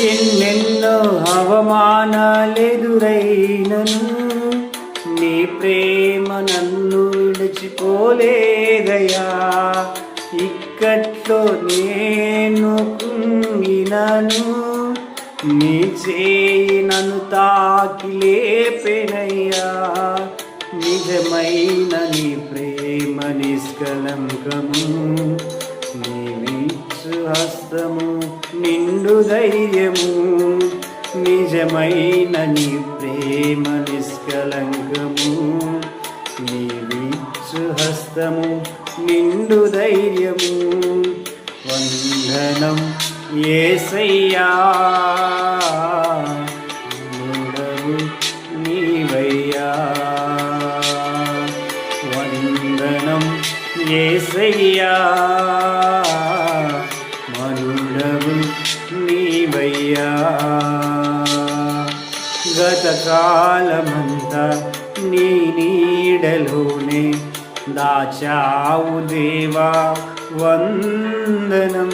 ఎన్నెన్నో అవమానాలెదురైనను నీ ప్రేమ నన్ను విడిచిపోలేదయా ఇక్కట్లో నేను కుంగినను నీ చేయి నన్ను తాకిలేపెనయ్యా నిజమైన నీ ప్రేమ నిష్కలంకము నీ హస్తము నిండు ధైర్యము నిజమైన నీ ప్రేమ నిష్కలంకము. నీవిచ్చు హస్తము నిండు ధైర్యము వందనం ఏసయ్యా. మూడవు నీవయ్యా. వందనం ఏసయ్యా. నీవయ్యా గతకాలమంతా నీ నీడలోనే దాచావు దేవా వందనం.